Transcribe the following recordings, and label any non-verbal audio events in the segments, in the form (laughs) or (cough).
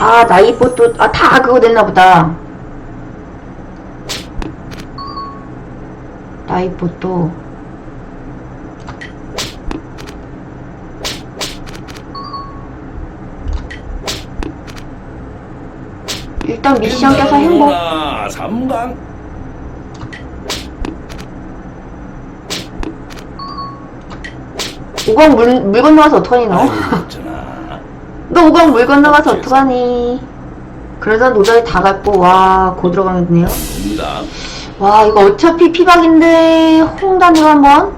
아, 나이뽀또, 아, 다 그거 됐나 보다. 나이뽀또. 일단 미션 껴서 행복. 아, 삼강. 오광 물, 물 건너가서 어떡하니, 너? 너 오광 물 건너가서 어떡하니? 그러다 노자리 다 밟고, 와, 고 들어가겠네요. 와, 이거 어차피 피박인데, 홍단으로 한번.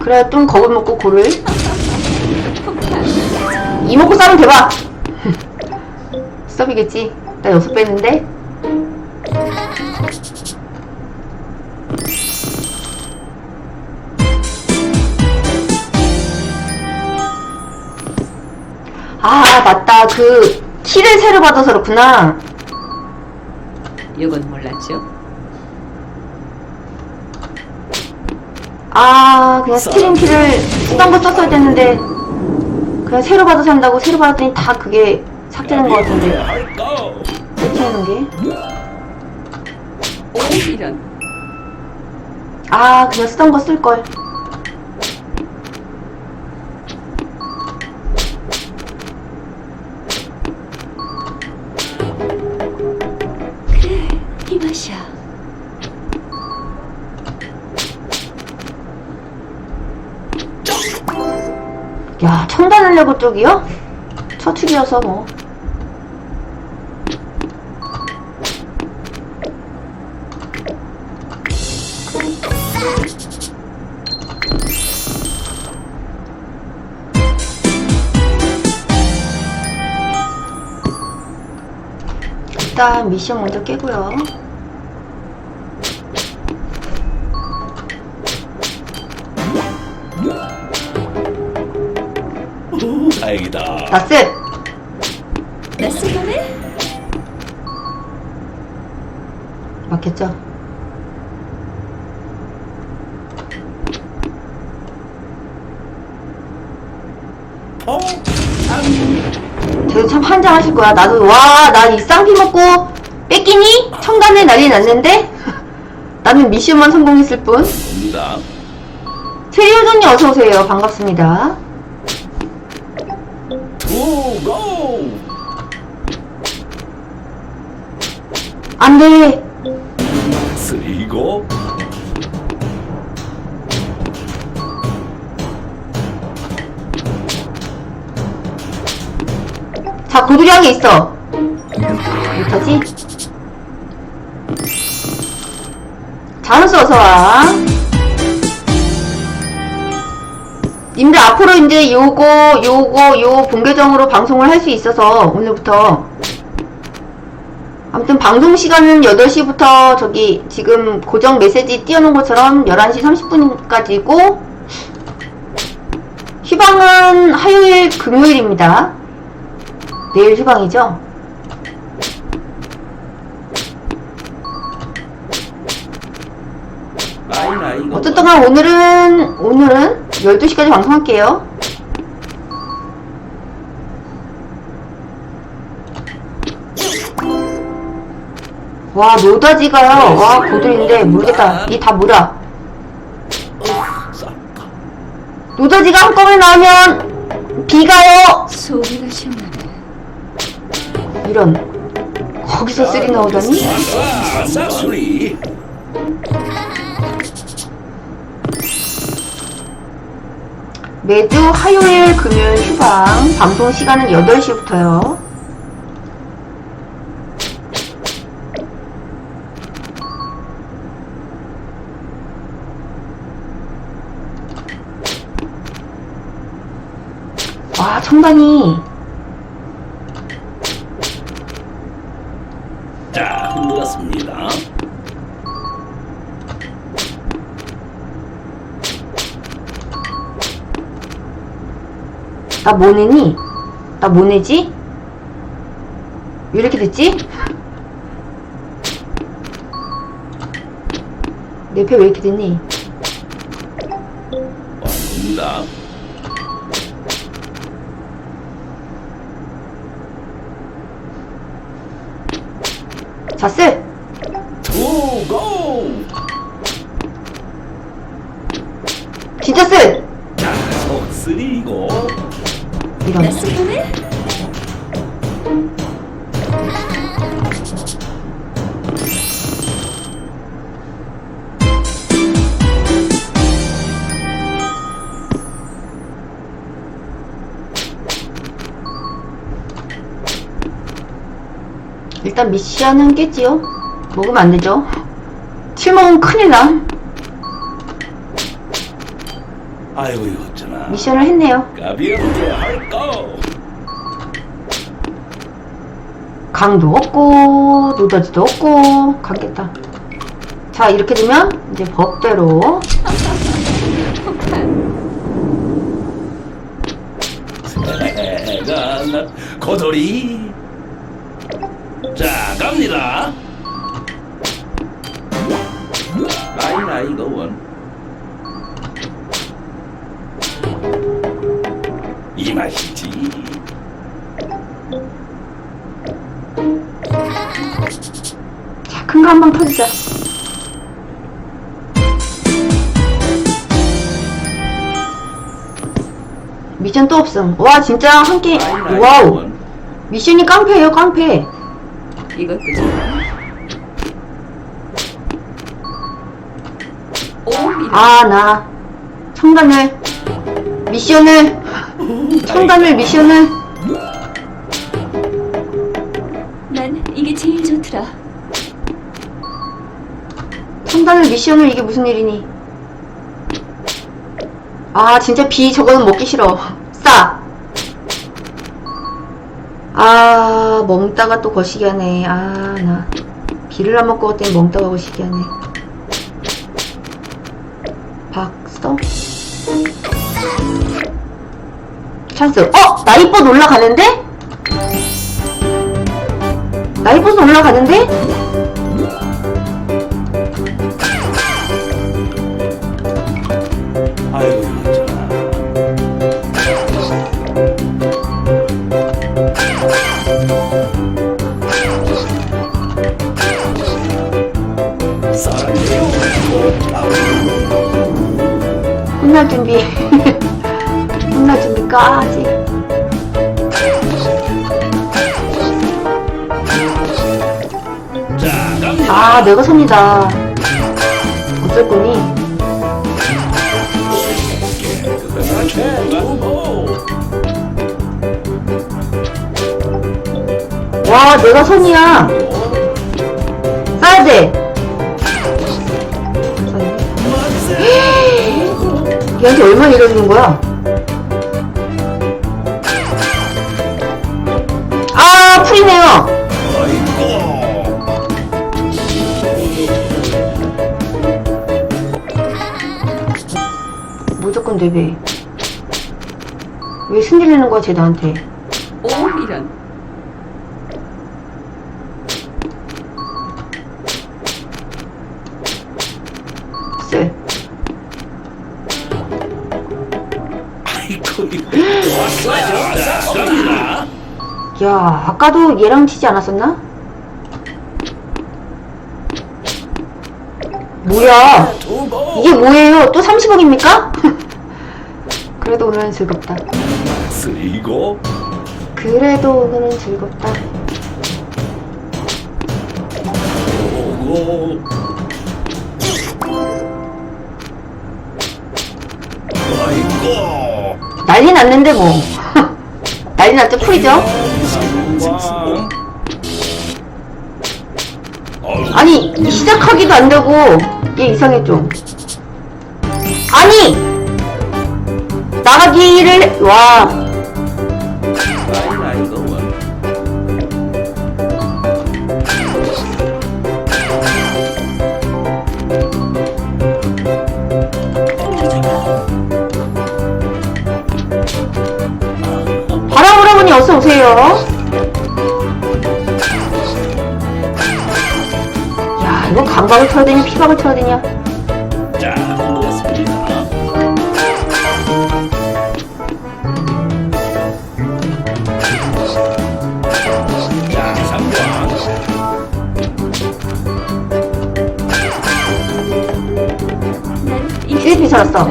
그래, 좀 겁을 먹고 고를. 이 먹고 싸면 대박! (laughs) 스톱이겠지? 나 여섯 뺐는데? 아, 맞다. 그, 키를 새로 받아서 그렇구나. 이건 몰랐죠? 아, 그냥 스티링 키를 쓰던 거 썼어야 됐는데, 그냥 새로 받아서 한다고 새로 받았더니 다 그게 삭제된 것 같은데? 설치하는 게. 오 이런 아, 그냥 쓰던 거 쓸걸. 첨단하려고 쪽이요? 처축이어서 뭐. 일단 미션 먼저 깨고요. 나스! 낯설거네? 맞겠죠? 어? 쟤도 참 한장하실 거야. 나도 와, 나 이 쌍피 먹고 뺏기니? 청단에 난리 났는데? (laughs) 나는 미션만 성공했을 뿐. 세리오전님 어서오세요. 반갑습니다. 고, 고! 안 돼. 쓰리고. 자, 고두량이 있어. 못하지? 자은수 어서와. 님들 앞으로 이제 요거, 요거, 요 본계정으로 방송을 할 수 있어서 오늘부터. 아무튼 방송 시간은 8시부터 저기 지금 고정 메시지 띄워놓은 것처럼 11시 30분까지고 휴방은 화요일, 금요일입니다. 내일 휴방이죠? 나이. 어쨌든 간 오늘은, 오늘은 12시까지 방송할게요. 와, 노다지가요. 와, 고들인데, 모르겠다. 이 다 뭐라. 노다지가 한꺼번에 나오면, 비가요! 소리가 시원하네. 이런. 거기서 쓰리 나오다니? 매주 화요일, 금요일 휴방. 방송 시간은 8시부터요. 와, 청단이. 자, 흘렀습니다. 나 뭐내니? 나 뭐내지? 왜 이렇게 됐지? 내 표 왜 이렇게 됐니? 아, 나 자스! 일단 미션은 깼지요? 먹으면 안 되죠? 7 먹으면 큰일 나. 아이고 이거 어쩌나 미션을 했네요. 가볍게 할까 강도 없고, 노다지도 없고, 강겠다. 자, 이렇게 되면 이제 법대로 (laughs) 나 고돌이 자 갑니다 라이 라이 거원 이 맛이지 자, 큰 거한방 터지자. 미션 또 없음. 와, 진짜 한 게임. 와우. 미션이 깡패예요, 깡패. 이것도 좀. 오, 이런. 아, 나. 청단을. 미션을. 청단을, 미션을. 난 이게 제일 좋더라. 청단을, 미션을. 이게 무슨 일이니. 아, 진짜 비 저거는 먹기 싫어. 아, 멍따가 또 거시기 하네. 아, 나. 비를 안 먹고 갔더니 멍따가 거시기 하네. 박서? 찬스. 어! 나이버스 올라가는데? 나이버스 올라가는데? 준비까지. 자 갑니다 아, 내가 손이다. 어쩔 거니? 와, 내가 손이야. 싸야 돼. (gasps) 얘한테 얼마 잃어주는 거야? 건 대배. 왜 승질내는 거야, 쟤 나한테? 오, 이런. 쎄. 아이고 이거 왔어요 야, 아까도 얘랑 치지 않았었나? 뭐야? 이게 뭐예요? 또 30억입니까? (laughs) 그래도 오늘은 즐겁다. 쓰리고 그래도 오늘은 즐겁다. 오고 아이고 난리 났는데 뭐. (laughs) 난리 났죠? 풀이죠? 상황 아니, 시작하기도 안 되고, 얘 이상해 좀. 아니! 나가기를, 와. 라이 라이 거원 바람 오라버니 어서 오세요. 야, 이거 감각을 쳐야 되냐, 피박을 쳐야 되냐? 살았어.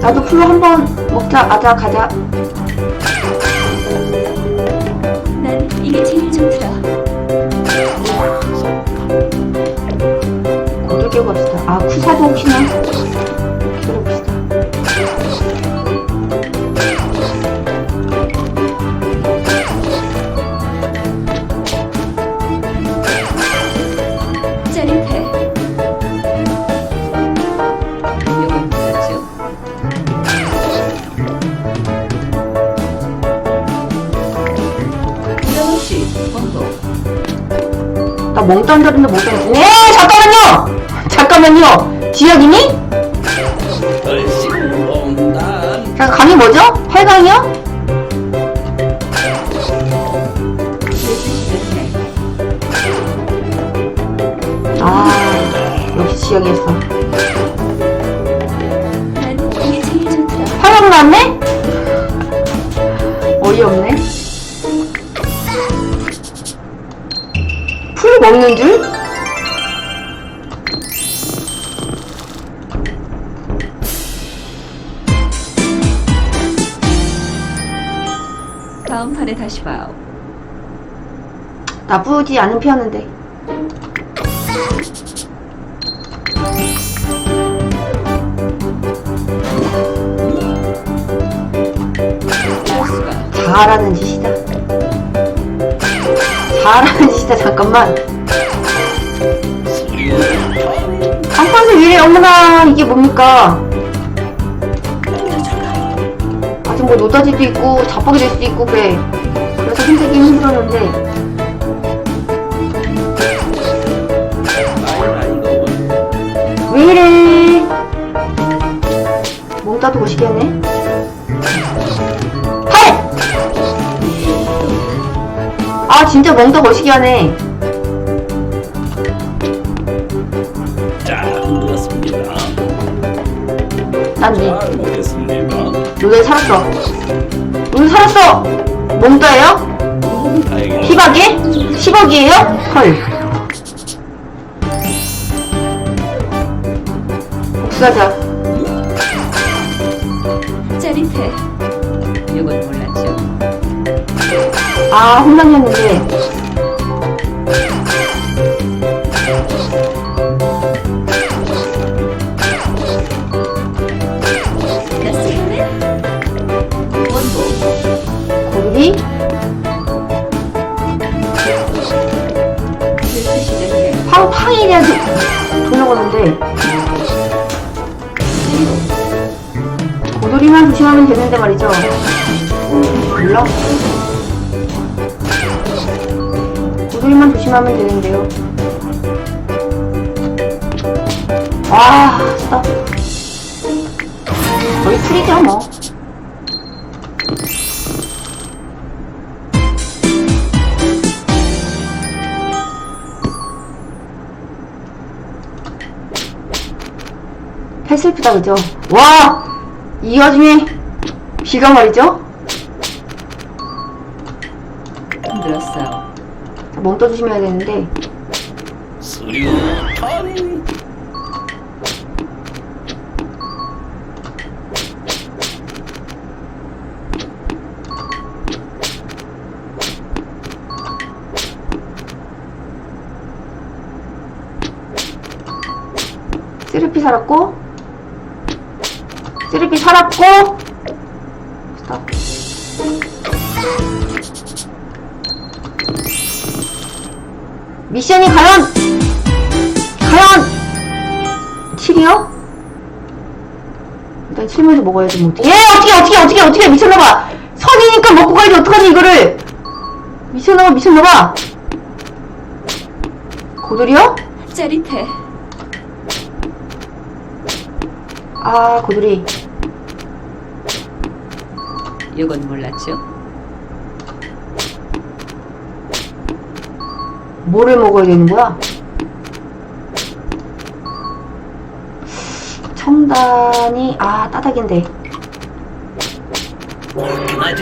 나도 풀로 한번 먹자, 아자, 가자. 멍딴 자리인데 멍딴 네, 잠깐만요! 잠깐만요! 지역이니? 자, 강이 뭐죠? 8강이요? 시작해. 아, 역시 지역이었어. 8강 나왔네? 어이없네. 먹는 줄? 다음 판에 다시 봐요. 나쁘지 않은 편인데. 수가. 잘하는 짓이다. 잘하는 짓이다, 잠깐만. 한판을 위해 어머나, 이게 뭡니까? 아직 뭐 노다지도 있고, 자뻑이 될 수도 있고, 그래. 그래서 힘들긴 힘들었는데. 왜 이래? 몽따도 멋있게 하네. 진짜 몽따 멋있게 하네. 자 먹었습니다 난 니, 잘 먹겠습니다 노래 살았어. 노래 살았어! 다행이다 희박이? 10억이에요? 헐. 복수하자. 짜릿해. 이건 몰랐죠. 아, 혼란이었는데. 슬슬 시작해. 팡팡이냐도 돌려보는데. 고돌이만 조심하면 되는데 말이죠. 몰라? 고돌이만 조심하면 되는데요. 와, 스톱. 거의 풀이죠, 뭐. 패슬프다, 그죠? 와! 이 와중에 비가 말이죠? 몸 떠주시면 되는데. 수류탄 쓰리피 살았고 쓰리피 살았고 미션이 과연 과연 7이요? 일단 7 먼저 먹어야지 뭐 어떻게 예 어떻게 어떻게 어떻게 어떻게 미쳤나봐 선이니까 먹고 가야지 어떡하지 이거를 미쳤나봐 미쳤나봐 고돌이요? 짜릿해. 아 고돌이 이건 몰랐죠. 뭐를 먹어야 되는 거야? 첨단이 아 따닥인데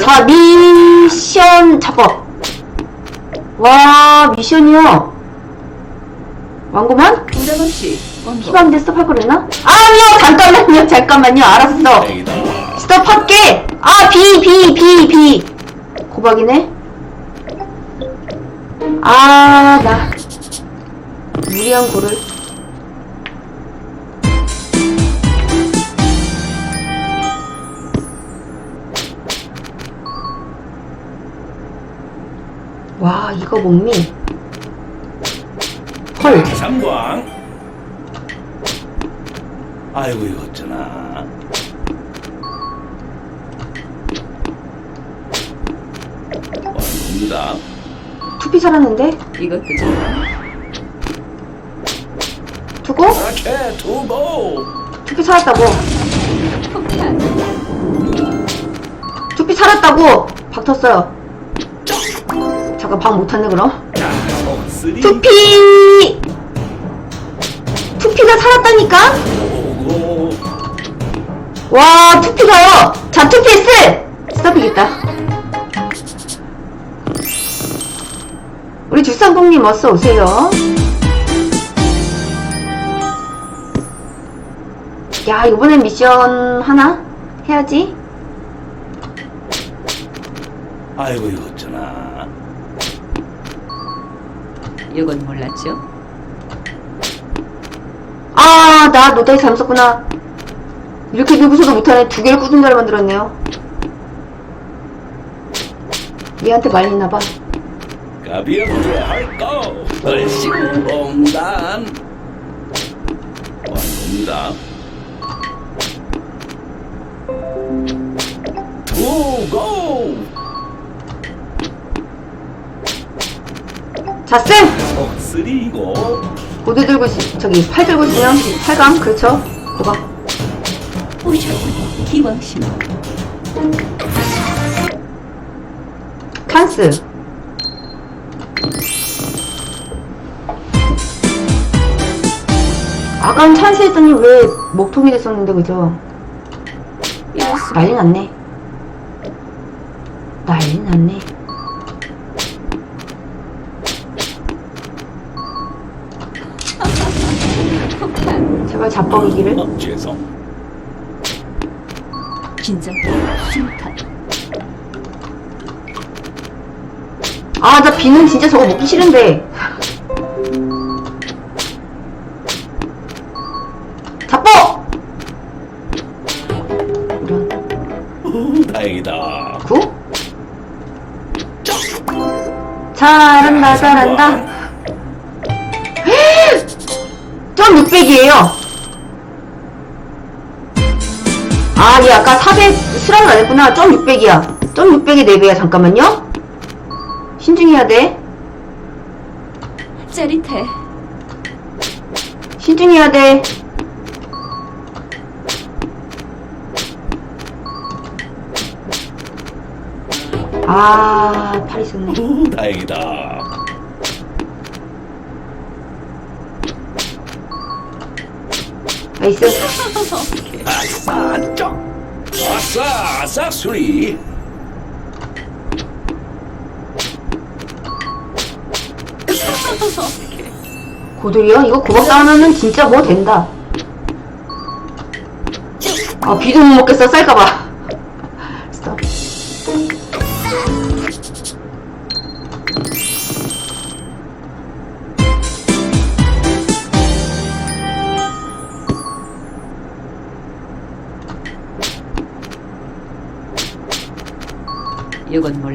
자 미션 작업 와, 미션이요. 왕고만? 희망인데 스톱할 거랬나? 아니요! 잠깐만요, 잠깐만요. 알았어. 다행이다. 스톱할게! 아, 비, 비, 비, 비. 고박이네? 아, 나. 무리한 고를. 와, 이거 몸미. 헐. 삼광. 아이고 이거 어쩌나. 투피 살았는데? 이것도 좋아. 두고? 이렇게 두고. 투피 살았다고. 폭탄. 투피 살았다고! 박 텄어요. 잠깐 박 못했네, 그럼. 자, 속쓰리. 투피! 투피가 살았다니까? 오고. 와, 투피가요! 자, 투피 S! 스톱이겠다. 우리 주상봉님 어서 오세요. 야, 이번엔 미션 하나? 해야지. 아이고 이거 어쩌나. 이건 몰랐죠? 아, 나 노다지 잘못 썼구나. 이렇게 들고서도 못하네. 두 개를 꾸준자를 만들었네요. 얘한테 말리나봐. 가비언제 할거 얼씬 봉단. 왕입니다. 두고. 자, 쌤! 속쓰리고. 고대 들고, 있, 저기, 팔 들고 있으면, 팔감, 그렇죠? 고박. 오셔. 기왕심. 찬스. 아까는 찬스 했더니 왜 먹통이 됐었는데, 그죠? 난리 났네. 난리 났네. 제발 자뻑이기를. 어, 죄송. 긴장. 심탄. 아, 나 비는 진짜 저거 먹기 싫은데. 잘한다, 잘한다. 점 600이에요. 아, 얘 아까 400, 수락을 안 했구나. 점 600이야. 점 600의 4배야. 잠깐만요. 신중해야 돼. 짜릿해. 신중해야 돼. 아, 팔 있었네. 오, 다행이다. 나이스. 아싸, 쩍. 아싸, 아싸, 수리. 고들이요? 이거 고박 싸우면은 진짜 뭐 된다. 아, 비도 못 먹겠어. 쌀까봐.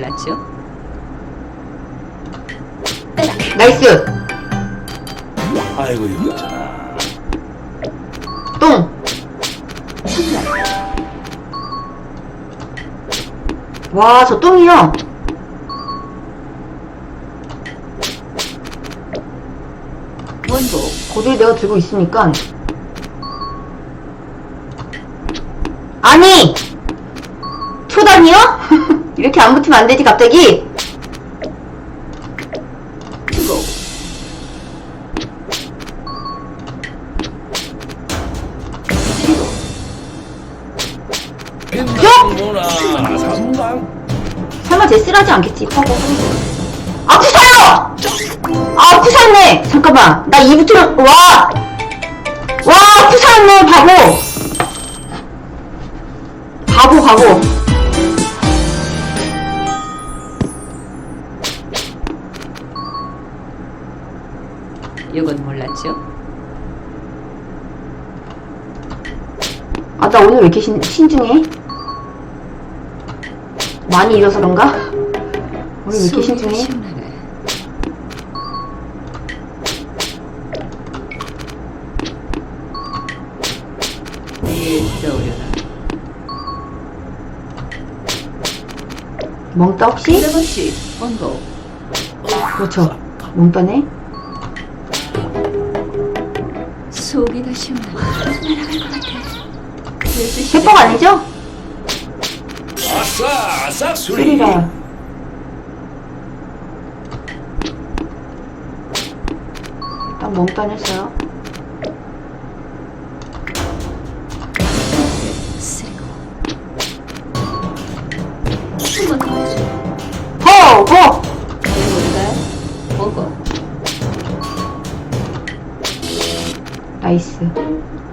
몰랐죠? 나이스. 아이고, 이거 어쩌나. 똥. 와, 저 똥이요. 원고. 고들 내가 들고 있으니까. 아니! 초단이요? 이렇게 안 붙으면 안 되지, 갑자기. 삼강. 설마 제 쓰라지 않겠지, 퍼고. 아프사요! 아, 푸사네! 잠깐만. 나 2부터, 와! 와, 푸사네, 바보! 바보, 바보. 이건 몰랐죠? 아, 나 오늘 왜 이렇게 신, 신중해? 많이 잃어서 그런가? 오늘 왜 이렇게 신중해? 멍따 혹시? 세번씨 원고. 그렇죠. 멍따네? 속이 다 시원하네. 날아갈 것 같아. 세법 아니죠? 아싸 싹수리 쓰리라. 일단 멍따 냈어요. 해볼까? 보고. 나이스.